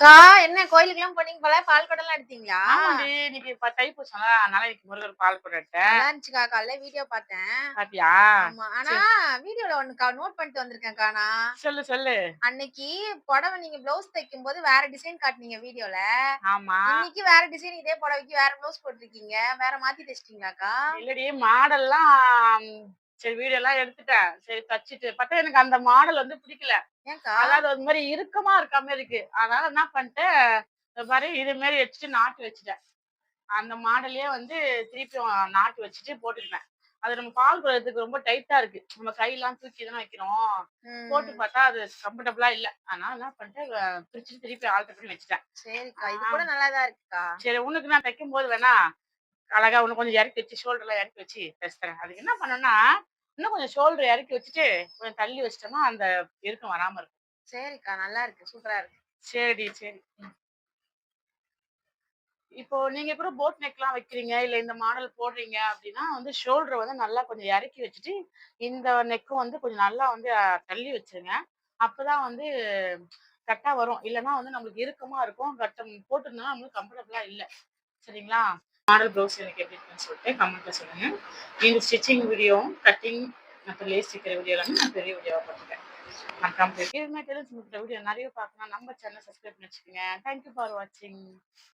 அக்கா என்ன கோயிலுக்குலாம் போனீங்க போல? பால் குடம்லாம் எடுத்தீங்களா? ஆமாண்டி இன்னைக்கு இப்ப தைப்பூசம் அதனால இன்னைக்கு முருகர் பால் கூட எடுத்தேன். இருந்துச்சுக்கா. காலைல வீடியோ பார்த்தேன். பாத்தியா? ஆமா. ஆனா வீடியோல ஒண்ணுக்கா நோட் பண்ணிட்டு வந்திருக்கேன்க்கா நான் சொல்லு சொல்லு. அன்னைக்கு புடவை நீங்க பிளவுஸ் தைக்கும் போது வேற டிசைன் காட்டுனீங்க வீடியோல. ஆமா. இன்னைக்கு வேற டிசைன் இதே புடவைக்கு வேற பிளவுஸ் போட்டிருக்கீங்க. வேற மாத்தி தைச்சிட்டீங்களாக்கா? இல்லடி மாடல்லாம் சரி வீடியோ எல்லாம் எடுத்துட்டேன். சரி தச்சுட்டு. பார்த்தா எனக்கு அந்த மாடல் வந்து பிடிக்கல. அதாவது ஒரு மாதிரி இறுக்கமா இருக்க மாதிரி இருக்கு. அதனால என்ன பண்ணிட்டேன்? இந்த மாதிரி இது மாதிரி வச்சுட்டு நாட்டு வச்சுட்டேன். அந்த மாடலே வந்து திருப்பி நாட்டு வச்சுட்டு போட்டுக்கிட்டேன். அது நம்ம பால் குடத்துக்கு ரொம்ப டைட்டா இருக்கு. நம்ம கையெல்லாம் தூக்கி தானே வைக்கிறோம். போட்டு பார்த்தா அது கம்ஃபர்டபுளா இல்ல. அதனால என்ன பண்ணிட்டேன்? அஹ் பிரிச்சுட்டு திருப்பி ஆல்டர் பண்ணி வச்சுட்டேன். சரிக்கா. இது கூட நல்லாதான் இருக்குக்கா. சரி உனக்கு நான் தைக்கும் போது வேணா அழகா உனக்கு கொஞ்சம் இறக்கி வச்சு ஷோல்டர் எல்லாம் இறக்கி வச்சு தைச்சுறேன் அதுக்கு என்ன பண்ணணும்னா இன்னும் கொஞ்சம் ஷோல்டர் இறக்கி வச்சுட்டு கொஞ்சம் தள்ளி வச்சிட்டோம்னா அந்த இறுக்கம் வராம இருக்கும். சரிக்கா நல்லா இருக்கு. சூப்பரா இருக்கு. சரி. சரி. இப்போ நீங்க கூட போட் நெக்லாம் வைக்கிறீங்க இல்ல இந்த மாடல் போடுறீங்க அப்படின்னா வந்து ஷோல்டர் வந்து நல்லா கொஞ்சம் இறக்கி வச்சுட்டு இந்த நெக்கும் வந்து கொஞ்சம் நல்லா வந்து தள்ளி வச்சிருங்க. அப்பதான் வந்து கரெக்டா வரும். இல்லைன்னா வந்து நம்மளுக்கு இறுக்கமா இருக்கும். கட்டம் போட்டிருந்தோம்னா நம்மளுக்கு கம்ஃபர்டபுளா இல்லை. சரிங்களா? மாடல் ப்ளவுஸ் எனக்கு எப்படி இருக்குன்னு சொல்லிட்டு கமெண்ட்டில் சொல்லுங்கள் இந்த ஸ்டிச்சிங் வீடியோ கட்டிங் அப்புறம் லேஸ் ஸ்டிக்கர் வீடியோ எல்லாமே நான் பெரிய வீடியோவா பார்த்துட்டேன் மறக்காம இதுமாதிரி தெரிஞ்சு வீடியோ நிறைய பார்க்கணும் நம்ம சேனல் சப்ஸ்கிரைப் பண்ணி வச்சுக்கோங்க. தேங்க்யூ ஃபார் வாட்சிங்